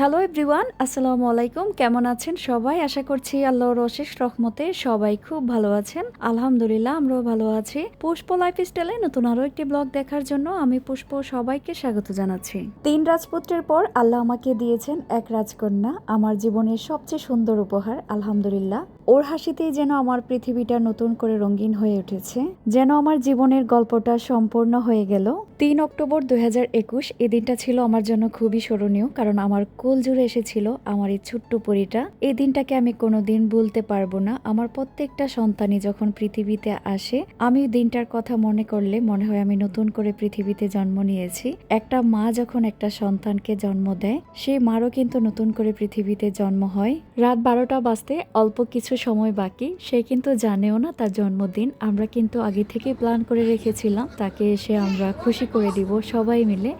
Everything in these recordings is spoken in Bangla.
hello everyone আসসালামু আলাইকুম কেমন আছেন সবাই? আশা করছি আল্লাহর অশেষ রহমতে সবাই খুব ভালো আছেন। আলহামদুলিল্লাহ, আমরাও ভালো আছি। পুষ্প লাইফস্টাইলে নতুন আরও একটি ব্লগ দেখার জন্য আমি পুষ্প সবাইকে স্বাগত জানাচ্ছি। তিন রাজপুত্রের পর আল্লাহ আমাকে দিয়েছেন এক রাজকন্যা, আমার জীবনের সবচেয়ে সুন্দর উপহার, আলহামদুলিল্লাহ। ওর হাসিতেই যেন আমার পৃথিবীটা নতুন করে রঙিন হয়ে উঠেছে, যেন আমার জীবনের গল্পটা সম্পূর্ণ হয়ে গেল। তিন অক্টোবর হাজার একুশ এই দিনটা ছিল আমার জন্য খুবই স্মরণীয়, কারণ আমার কোল জুড়ে এসেছিল আমার এই ছোট্ট পরিটা। এই দিনটাকে আমি কোনোদিন ভুলতে পারব না। আমার প্রত্যেকটা সন্তানই যখন পৃথিবীতে আসে, আমি দিনটার কথা মনে করলে মনে হয় আমি নতুন করে পৃথিবীতে জন্ম নিয়েছি। একটা মা যখন একটা সন্তানকে জন্ম দেয় সেই মারও কিন্তু নতুন করে পৃথিবীতে জন্ম হয়। রাত বারোটা বাজতে অল্প কিছু সময় বাকি, সে কিন্তু জানেও না তার জন্মদিন। আমরা কিন্তু আগে থেকে প্ল্যান করে রেখেছিলাম, তাকে এসে আমরা খুশি করে দিব সবাই মিলে।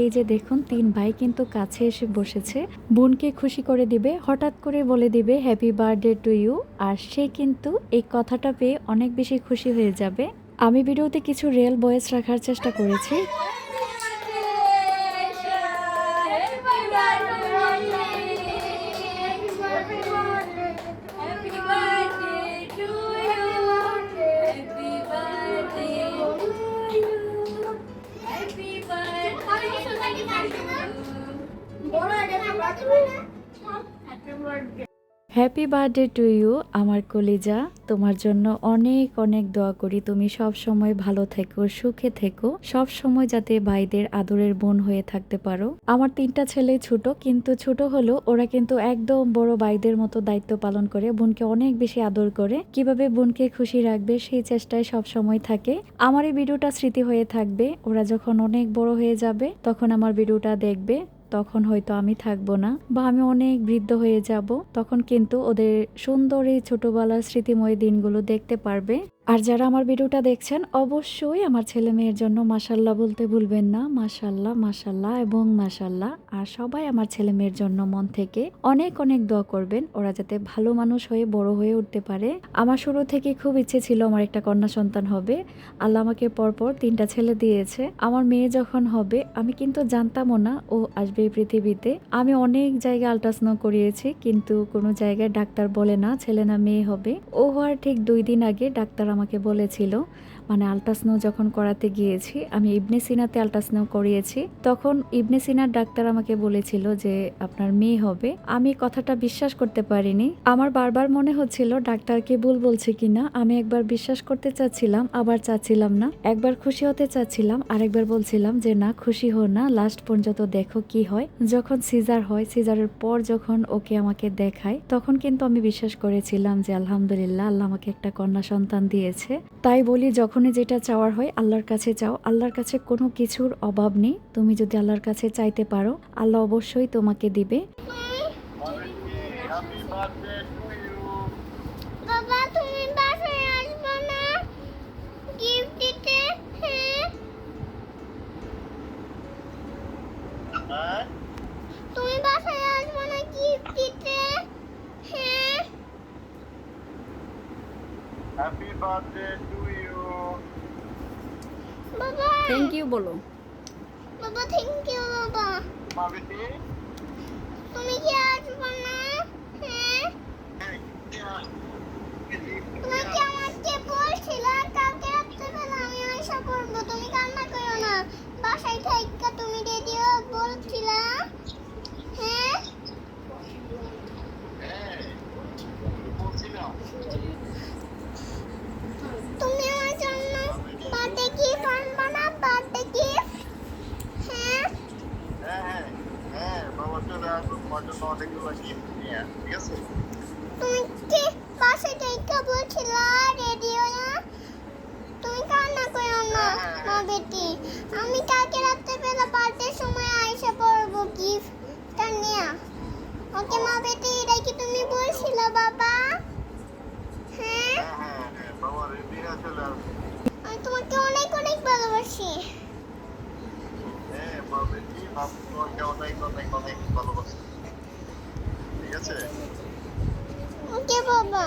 এই যে দেখুন, তিন ভাই কিন্তু কাছে এসে বসেছে। বোনকে খুশি করে দিবে, হঠাৎ করে বলে দিবে হ্যাপি বার্থডে টু ইউ আর সে কিন্তু এই কথাটা পেয়ে অনেক বেশি খুশি হয়ে যাবে। আমি ভিডিওতে কিছু রিয়েল বয়েস রাখার চেষ্টা করেছি। হ্যাপি বার্থডে টু ইউ আমার কলিজা। তোমার জন্য অনেক অনেক দোয়া করি। তুমি সব সময় ভালো থেকো, সুখে থেকো। সব সময় যাতে ভাইদের আদরের বোন হয়ে থাকতে পারো। আমার তিনটা ছেলে ছোট, কিন্তু ছোট হলেও ওরা কিন্তু একদম বড় ভাইদের মতো দায়িত্ব পালন করে, বোনকে অনেক বেশি আদর করে। কীভাবে বোনকে খুশি রাখবে, সেই চেষ্টায় সব সময় থাকে। আমার এই ভিডিওটা স্মৃতি হয়ে থাকবে। ওরা যখন অনেক বড় হয়ে যাবে, তখন আমার ভিডিওটা দেখবে। তখন হয়তো আমি থাকব না বা আমি অনেক বৃদ্ধ হয়ে যাব, তখন কিন্তু ওদের সুন্দর এই ছোটবেলার স্মৃতিময় দিনগুলো দেখতে পারবে। আর যারা আমার ভিডিওটা দেখছেন, অবশ্যই আমার ছেলে মেয়ের জন্য মাসাল্লাহ বলতে ভুলবেন না। মাসাল্লাহ মাসাল্লাহ এবং মাসাল্লাহ আর সবাই আমার ছেলে মেয়ের জন্য মন থেকে অনেক অনেক দোয়া করবেন। ওরা যাতে ভালো মানুষ হয়ে, বড় হয়ে উঠতে পারে। আমার শুরু থেকে খুব ইচ্ছে ছিল আমার একটা কন্যা সন্তান হবে। আল্লাহ আমাকে পরপর তিনটা ছেলে দিয়েছে। আমার মেয়ে যখন হবে, আমি কিন্তু জানতামও না, ও আসবে এই পৃথিবীতে। আমি অনেক জায়গায় আল্ট্রাসাউন্ড করিয়েছি, কিন্তু কোনো জায়গায় ডাক্তার বলে না ছেলে না মেয়ে হবে। ও হওয়ার ঠিক দুই দিন আগে ডাক্তার আমাকে বলেছিল মানে আলট্রাস্নো যখন করাতে গিয়েছি, আমি ইবনে সিনাতে আলট্রাস্নো করিয়েছি, তখন ইবনে সিনার ডাক্তার আমাকে বলেছিল যে আপনার মেয়ে হবে। আমি কথাটা বিশ্বাস করতে পারিনি। আমার বারবার মনে হচ্ছিল ডাক্তারকে ভুল বলছে কিনা? আমি একবার বিশ্বাস করতে চাচ্ছিলাম, আবার চাচ্ছিলাম না। একবার খুশি হতে চাচ্ছিলাম, আরেকবার বলছিলাম যে, না, খুশি হো না লাস্ট পর্যন্ত দেখো কি হয়। যখন সিজার হয়, সিজারের পর যখন ওকে আমাকে দেখায়, তখন কিন্তু আমি বিশ্বাস করেছিলাম যে, আলহামদুলিল্লাহ, আল্লাহ আমাকে একটা কন্যা সন্তান দিয়েছে। তাই বলি যখনই যেটা চাওয়ার হয় আল্লাহর কাছে চাও আল্লাহর কাছে কোনো কিছুর অভাব নেই। তুমি যদি আল্লাহর কাছে চাইতে পারো আল্লাহ অবশ্যই তোমাকে দিবে। Happy birthday to you. বাবা তুমি বাসায় আসবে না? গিফট দিতে? হ্যাঁ। হ্যাঁ তুমি বাসায় আসবে না গিফট দিতে? হ্যাঁ। হ্যাপি বার্থডে টু ইউ বাবা থ্যাংক ইউ বলো। বাবা থ্যাংক ইউ বাবা। তুমি কি আসবে না হ্যাঁ তুমি কি আমাকে বলছিলে কালকে রাত্রেবেলা আমি আশা করব তুমি কান্না করো না বাসায় থাইকা তুমি রেডিও বলছিলা হ্যাঁ হ্যাঁ বলছিলাম তুমি আমার জন্য বার্থডে গিফট আনবা না বার্থডে গিফট হ্যাঁ হ্যাঁ হ্যাঁ হ্যাঁ বাবা চলে আসব তোমার জন্য অনেকগুলো গিফট নিয়ে ঠিক আছে তুমি কি বাসায় থাইকা বলছিলা রেডিও না? তুমি কান্না করো না মা বেটি আমি কালকে রাত্রেবেলা বার্থডে সময় আইসা পড়ব গিফটটা নিয়ে। ওকে মা বেটি এটা কি তুমি বলছিলে বাবা? হ্যাঁ? হ্যাঁ হ্যাঁ হ্যাঁ বাবা রেডি হয়ে চলে আসব আমি তোমাকে অনেক অনেক ভালোবাসি তোমাকে অনেক অনেক অনেক ভালোবাসি। ঠিক আছে? ওকে বাবা।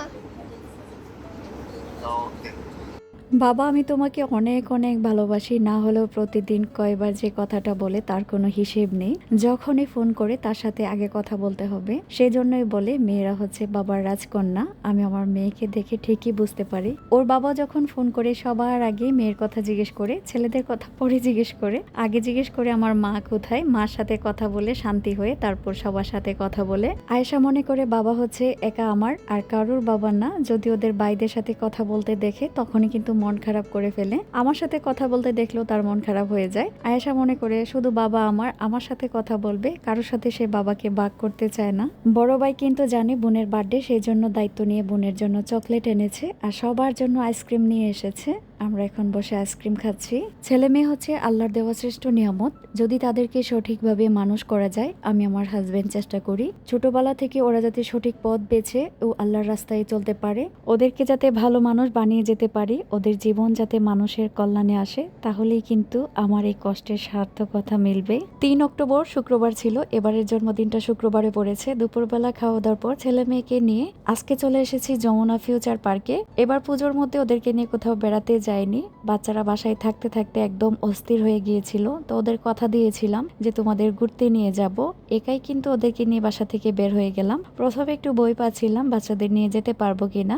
বাবা, আমি তোমাকে অনেক অনেক ভালোবাসি। না হলেও প্রতিদিন কয়বার যে কথাটা বলে তার কোনো হিসেব নেই। যখনই ফোন করে তার সাথে আগে কথা বলতে হবে। সেই জন্যই বলে, মেয়েরা হচ্ছে বাবার রাজকন্যা। আমি আমার মেয়েকে দেখে ঠিকই বুঝতে পারি। ওর বাবা যখন ফোন করে সবার আগে মেয়ের কথা জিজ্ঞেস করে, ছেলেদের কথা পরে জিজ্ঞেস করে, আগে জিজ্ঞেস করে, আমার মা কোথায়? মার সাথে কথা বলে, শান্তি হয়ে তারপর সবার সাথে কথা বলে। আয়েশা মনে করে, বাবা হচ্ছে একা আমার, আর কারোর বাবার না। যদি ওদের বাইদের সাথে কথা বলতে দেখে, তখনই কিন্তু মন খারাপ করে ফেলে। আমার সাথে কথা বলতে দেখলেও তার মন খারাপ হয়ে যায়। আয়েশা মনে করে, শুধু বাবা আমার আমার সাথে কথা বলবে। কারোর সাথে সে বাবাকে বাক করতে চায় না। বড় ভাই কিন্তু জানে বোনের বার্থডে, সেই জন্য দায়িত্ব নিয়ে বোনের জন্য চকলেট এনেছে আর সবার জন্য আইসক্রিম নিয়ে এসেছে। আমরা এখন বসে আইসক্রিম খাচ্ছি। ছেলে মেয়ে হচ্ছে আল্লাহর দেওয়া শ্রেষ্ঠ নিয়ামত। যদি তাদেরকে সঠিকভাবে মানুষ করা যায়, আমি আমার হাজব্যান্ড চেষ্টা করি। ছোটবেলা থেকে ওরা যাতে সঠিক পথ বেছে ও আল্লাহর রাস্তায় চলতে পারে। ওদেরকে যাতে ভালো মানুষ বানিয়ে যেতে পারি, ওদের জীবন যাতে মানুষের কল্যাণে আসে, তাহলেই কিন্তু আমার এই কষ্টের সার্থকতা মিলবে। তিন অক্টোবর শুক্রবার ছিল, এবারের জন্মদিনটা শুক্রবারে পড়েছে। দুপুরবেলা খাওয়া দাওয়ার পর ছেলে মেয়েকে নিয়ে আজকে চলে এসেছি যমুনা ফিউচার পার্কে। এবার পুজোর মধ্যে ওদেরকে নিয়ে কোথাও বেড়াতে যায়নি। বাচ্চারা বাসায় থাকতে থাকতে একদম অস্থির হয়ে গিয়েছিল। তো ওদের কথা দিয়েছিলাম যে, তোমাদের ঘুরতে নিয়ে যাব। একাই কিন্তু ওদেরকে নিয়ে বাসা থেকে বের হয়ে গেলাম। প্রথমে একটু বই পাচ্ছিলাম, বাচ্চাদের নিয়ে যেতে পারব কিনা।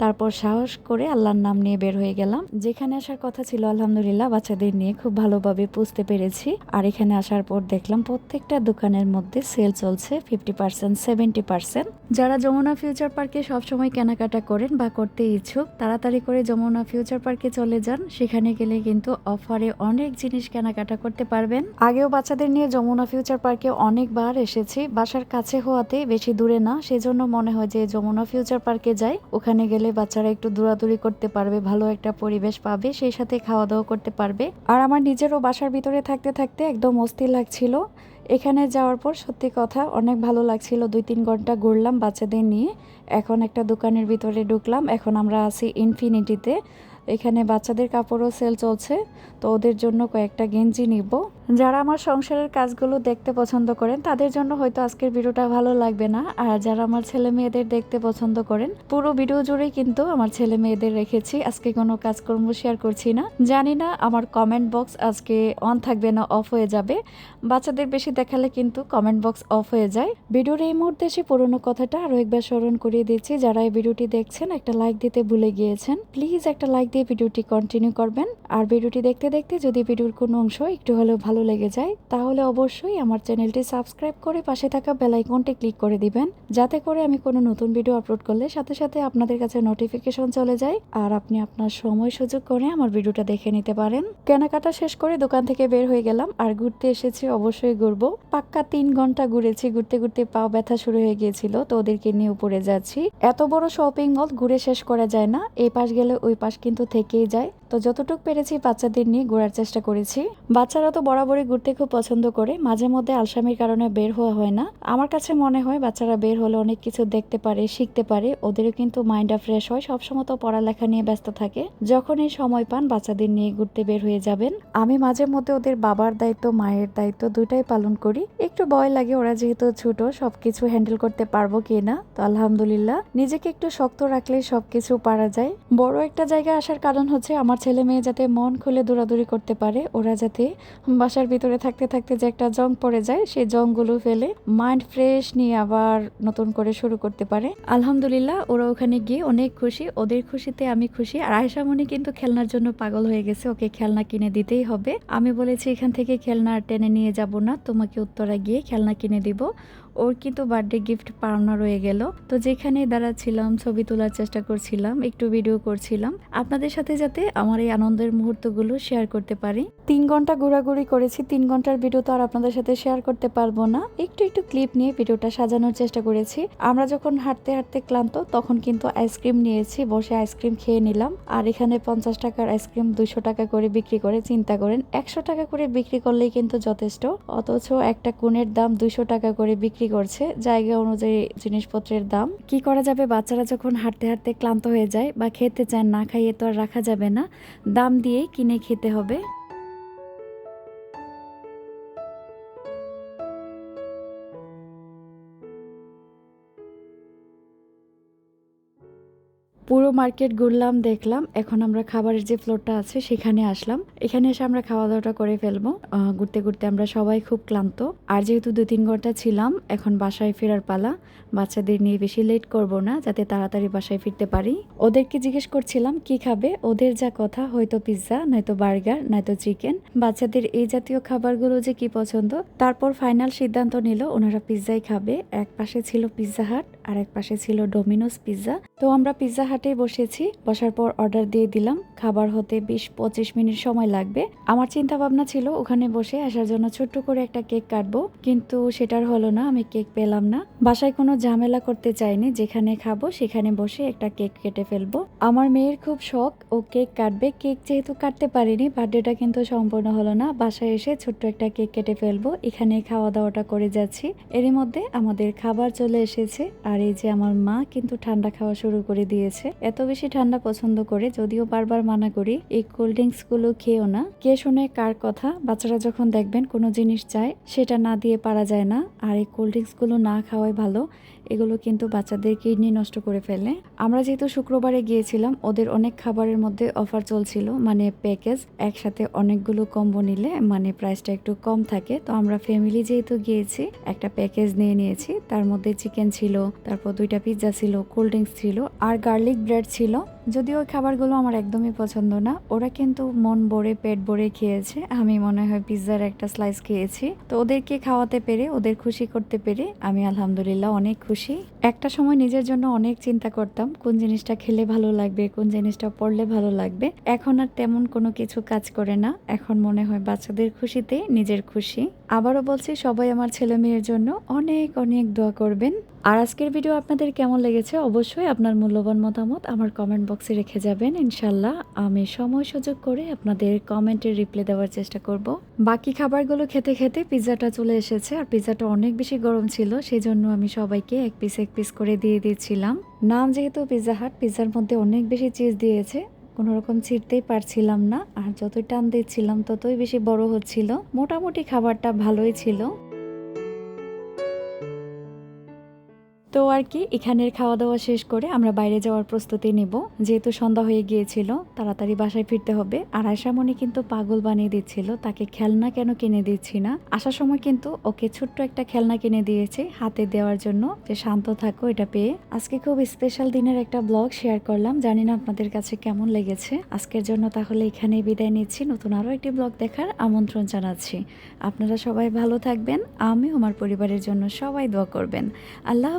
তারপর সাহস করে আল্লাহর নাম নিয়ে বের হয়ে গেলাম। যেখানে আসার কথা ছিল, আলহামদুলিল্লাহ, বাচ্চাদের নিয়ে খুব ভালোভাবে পুষতে পেরেছি। আর এখানে আসার পর দেখলাম প্রত্যেকটা দোকানের মধ্যে সেল চলছে ফিফটি পার্সেন্ট সেভেন্টি পার্সেন্ট যারা যমুনা ফিউচার পার্কে সবসময় কেনাকাটা করেন বা করতে ইচ্ছুক, তাড়াতাড়ি করে যমুনা ফিউচার পার্কে চলে যান। সেখানে গেলে কিন্তু অফারে অনেক জিনিস কেনাকাটা করতে পারবেন। আগেও বাচ্চাদের নিয়ে যমুনা ফিউচার পার্কে অনেকবার এসেছি। বাসার কাছে হওয়াতে বেশি দূরে না, সেজন্য মনে হয় যে যমুনা ফিউচার পার্কে যাই। ওখানে গেলে বাচ্চারা একটু দৌড়াদৌড়ি করতে পারবে, ভালো একটা পরিবেশ পাবে, সেই সাথে খাওয়া দাওয়া করতে পারবে। আর আমার নিজেরও বাসার ভিতরে থাকতে থাকতে একদম অস্থির লাগছিল। এখানে যাওয়ার পর সত্যি কথা অনেক ভালো লাগছিল। দুই তিন ঘণ্টা ঘুরলাম বাচ্চাদের নিয়ে। এখন একটা দোকানের ভিতরে ঢুকলাম। এখন আমরা আছি ইনফিনিটিতে। এখানে বাচ্চাদের কাপড়ও সেল চলছে। তো ওদের জন্য কয়েকটা গেঞ্জি নিব। যারা আমার সংসারের কাজগুলো দেখতে পছন্দ করেন, তাদের জন্য হয়তো আজকের ভিডিওটা ভালো লাগবে না। আর যারা আমার ছেলে মেয়েদের দেখতে পছন্দ করেন, পুরো ভিডিও জুড়েই কিন্তু আমার ছেলে মেয়েদের রেখেছি। আজকে কোনো কাজকর্ম শেয়ার করছি না। জানি না আমার কমেন্ট বক্স আজকে অন থাকবে না অফ হয়ে যাবে। বাচ্চাদের বেশি দেখালে কিন্তু কমেন্ট বক্স অফ হয়ে যায়। ভিডিওর এই মুহূর্তে এসে পুরোনো কথাটা আরও একবার স্মরণ করিয়ে দিচ্ছি। যারা এই ভিডিওটি দেখছেন, একটা লাইক দিতে ভুলে গিয়েছেন প্লিজ একটা লাইক দিয়ে ভিডিওটি কন্টিনিউ করবেন। আর ভিডিওটি দেখতে দেখতে যদি ভিডিওর কোনো অংশ একটু হলেও ভালো লেগে যায়, তাহলে অবশ্যই আমার চ্যানেলটি সাবস্ক্রাইব করে পাশে থাকা বেল আইকনটি ক্লিক করে দিবেন, যাতে করে আমি কোনো নতুন ভিডিও আপলোড করলে সাথে সাথে আপনাদের কাছে নোটিফিকেশন চলে যায় আর আপনি আপনার সময় সুযোগ করে আমার ভিডিওটা দেখে নিতে পারেন। কেনাকাটা শেষ করে দোকান থেকে বের হয়ে গেলাম আর ঘুরতে এসেছি অবশ্যই ঘুরবো। পাক্কা তিন ঘণ্টা ঘুরেছি, ঘুরতে ঘুরতে পাও ব্যথা শুরু হয়ে গিয়েছিল, তো ওদেরকে নিয়ে উপরে যাচ্ছি। এত বড় শপিং মল ঘুরে শেষ করা যায় না এই পাশ গেলে ওই পাশ কিন্তু থেকেই যায়। তো যতটুক পেরেছি বাচ্চাদের নিয়ে ঘোরার চেষ্টা করেছি। বাচ্চারা তো বরাবরই ঘুরতে খুব পছন্দ করে। মাঝে মধ্যে আলসামির কারণে বের হওয়া হয় না। আমার কাছে মনে হয় বাচ্চারা বের হলে অনেক কিছু দেখতে পারে, শিখতে পারে। ওদেরও কিন্তু মাইন্ডটা ফ্রেশ হয়। সবসময় তো পড়ালেখা নিয়ে ব্যস্ত থাকে। যখনই সময় পান, বাচ্চাদের নিয়ে ঘুরতে বের হয়ে যাবেন। আমি মাঝে মধ্যে ওদের বাবার দায়িত্ব, মায়ের দায়িত্ব দুটাই পালন করি। একটু ভয় লাগে ওরা যেহেতু ছোট, সবকিছু হ্যান্ডেল করতে পারব কি না? তো আলহামদুলিল্লাহ, নিজেকে একটু শক্ত রাখলে সবকিছু পারা যায়। বড় একটা জায়গায় আসার কারণ হচ্ছে আমার ছেলে মেয়ে যাতে মন খুলে দৌড়াদৌড়ি করতে পারে, ওরা যাতে বাসার ভিতরে থাকতে থাকতে যে একটা জং পড়ে যায়, সেই জংগুলো ফেলে মাইন্ড ফ্রেশ নিয়ে আবার নতুন করে শুরু করতে পারে। আলহামদুলিল্লাহ, ওরা ওখানে গিয়ে অনেক খুশি, ওদের খুশিতে আমি খুশি। আর আয়সামণি কিন্তু খেলনার জন্য পাগল হয়ে গেছে, ওকে খেলনা কিনে দিতেই হবে। আমি বলেছি, এখান থেকে খেলনা টেনে নিয়ে যাব না, তোমাকে উত্তরা গিয়ে খেলনা কিনে দিব। ওর কিন্তু বার্থডে গিফট পাওনা রয়ে গেল। তো যেখানে দাঁড়াচ্ছিলাম, ছবি তোলার চেষ্টা করছিলাম, একটু ভিডিও করছিলাম। আপনাদের সাথে যাতে আমার এই আনন্দের মুহূর্তগুলো শেয়ার করতে পারি। তিন ঘণ্টা ঘোরাঘুরি করেছি, তিন ঘণ্টার ভিডিও তো আর আপনাদের সাথে শেয়ার করতে পারব না। একটু একটু ক্লিপ নিয়ে ভিডিওটা সাজানোর চেষ্টা করেছি। আমরা যখন হাঁটতে হাঁটতে ক্লান্ত, তখন কিন্তু আইসক্রিম নিয়েছি, বসে আইসক্রিম খেয়ে নিলাম। আর এখানে পঞ্চাশ টাকার আইসক্রিম দুশো টাকা করে বিক্রি করে, চিন্তা করেন, একশো টাকা করে বিক্রি করলেই কিন্তু যথেষ্ট। অথচ একটা কোণের দাম দুইশো টাকা করে বিক্রি বিক্রি করছে, জায়গা অনুযায়ী জিনিসপত্রের দাম। কি করা যাবে? বাচ্চারা যখন হাঁটতে হাঁটতে ক্লান্ত হয়ে যায় বা খেতে চায়, না খাইয়ে তো আর রাখা যাবে না। দাম দিয়ে কিনে খেতে হবে। মার্কেট ঘুরলাম, দেখলাম। এখন আমরা খাবারের যে ফ্লোরটা আছে, সেখানে আসলাম। এখানে এসে আমরা খাওয়া দাওয়াটা করে ফেলব। ঘুরতে ঘুরতে আমরা সবাই খুব ক্লান্ত। আর যেহেতু দু তিন ঘণ্টা ছিলাম, এখন বাসায় ফেরার পালা। বাচ্চাদের নিয়ে বেশি লেট করব না, যাতে তাড়াতাড়ি বাসায় ফিরতে পারি। ওদেরকে জিজ্ঞেস করছিলাম, কি খাবে? ওদের যা কথা, হয়তো পিৎজা নয়তো বার্গার নয়তো চিকেন বাচ্চাদের এই জাতীয় খাবারগুলো যে কি পছন্দ? তারপর ফাইনাল সিদ্ধান্ত নিল, ওনারা পিৎজাই খাবে। এক পাশে ছিল পিৎজা হাট আর এক পাশে ছিল ডোমিনোস পিৎজা তো আমরা পিৎজা হাটে বসেছি, বসার পর অর্ডার দিয়ে দিলাম। খাবার হতে বিশ পঁচিশ মিনিট সময় লাগবে। আমার চিন্তা ভাবনা ছিল ওখানে বসে আসার জন্য ছোট্ট করে একটা কেক কাটবো, কিন্তু সেটার হলো না, আমি কেক পেলাম না। বাসায় কোনো ঝামেলা করতে চাইনি, যেখানে খাব সেখানে বসে একটা কেক কেটে ফেলব। আমার মেয়ের খুব শখ, ও কেক কাটবে। কেক যেহেতু কাটতে পারিনি, বার্থডেটা কিন্তু সম্পূর্ণ হলো না। বাসায় এসে ছোট্ট একটা কেক কেটে ফেলব। এখানে খাওয়া দাওয়াটা করে যাচ্ছি। এরই মধ্যে আমাদের খাবার চলে এসেছে। আর এই যে আমার মা কিন্তু ঠান্ডা খাওয়া শুরু করে দিয়েছে। এত বেশি ঠান্ডা পছন্দ করে যদিও বারবার মানা করি, এই কোল্ড ড্রিঙ্কসগুলো খেয়েও না। কে শুনে কার কথা, বাচ্চারা যখন দেখবেন কোনো জিনিস চায়, সেটা না দিয়ে পারা যায় না। আর এই কোল্ড ড্রিঙ্কসগুলো না খাওয়াই ভালো। এগুলো কিন্তু বাচ্চাদের কিডনি নষ্ট করে ফেলে। আমরা যেহেতু শুক্রবারে গিয়েছিলাম, ওদের অনেক খাবারের মধ্যে অফার চলছিল মানে প্যাকেজ, একসাথে অনেকগুলো কম্বো নিলে মানে প্রাইসটা একটু কম থাকে। তো আমরা ফ্যামিলি যেহেতু গিয়েছি, একটা প্যাকেজ নিয়ে নিয়েছি, তার মধ্যে চিকেন ছিল, তারপর দুইটা পিৎজা ছিল, কোল্ড ড্রিঙ্কস ছিল, আর গার্লিক ব্রেড ছিল। যদিও ওই খাবারগুলো আমার একদমই পছন্দ না, ওরা কিন্তু মন ভরে, পেট ভরে খেয়েছে। আমি মনে হয় পিৎজার একটা স্লাইস খেয়েছি। তো ওদেরকে খাওয়াতে পেরে, ওদের খুশি করতে পেরে আমি আলহামদুলিল্লাহ অনেক খুশি। একটা সময় নিজের জন্য অনেক চিন্তা করতাম, কোন জিনিসটা খেলে ভালো লাগবে, কোন জিনিসটা পড়লে ভালো লাগবে। এখন আর তেমন কোনো কিছু কাজ করে না। এখন মনে হয় বাচ্চাদের খুশিতে নিজের খুশি। আবারও বলছি, সবাই আমার ছেলে মেয়ের জন্য অনেক অনেক দোয়া করবেন। আর আজকের ভিডিও আপনাদের কেমন লেগেছে? অবশ্যই আপনার মূল্যবান মতামত আমার কমেন্ট বক্সে রেখে যাবেন। ইনশাল্লাহ আমি সময় সুযোগ করে আপনাদের কমেন্টের রিপ্লাই দেওয়ার চেষ্টা করব। বাকি খাবারগুলো খেতে খেতে পিৎজাটা চলে এসেছে আর পিৎজাটা অনেক বেশি গরম ছিল সেই জন্য আমি সবাইকে এক পিস এক পিস করে দিয়ে দিচ্ছিলাম। নাম যেহেতু পিৎজা হাট পিৎজার মধ্যে অনেক বেশি চিজ দিয়েছে, কোনো রকম ছিঁড়তেই পারছিলাম না। আর যতই টান দিচ্ছিলাম, ততই বেশি বড় হচ্ছিল। মোটামুটি খাবারটা ভালোই ছিল। আর কি, এখানের খাওয়া দাওয়া শেষ করে আমরা বাইরে যাওয়ার প্রস্তুতি নেব। যেহেতু সন্ধ্যা হয়ে গিয়েছিল, তাড়াতাড়ি বাসায় ফিরতে হবে। আর আশামণি কিন্তু পাগল বানিয়ে দিচ্ছিল, তাকে খেলনা কেন কিনে দিচ্ছি না? আসার সময় কিন্তু ওকে ছোট্ট একটা খেলনা কিনে দিয়েছে হাতে দেওয়ার জন্য। যে শান্ত থাকো, এটা পেয়ে। আজকে খুব স্পেশাল দিনের একটা ব্লগ শেয়ার করলাম। জানি না আপনাদের কাছে কেমন লেগেছে। আজকের জন্য তাহলে এখানেই বিদায় নিচ্ছি। নতুন আরও একটি ব্লগ দেখার আমন্ত্রণ জানাচ্ছি। আপনারা সবাই ভালো থাকবেন। আমি আমার পরিবারের জন্য সবাই দোয়া করবেন। আল্লাহ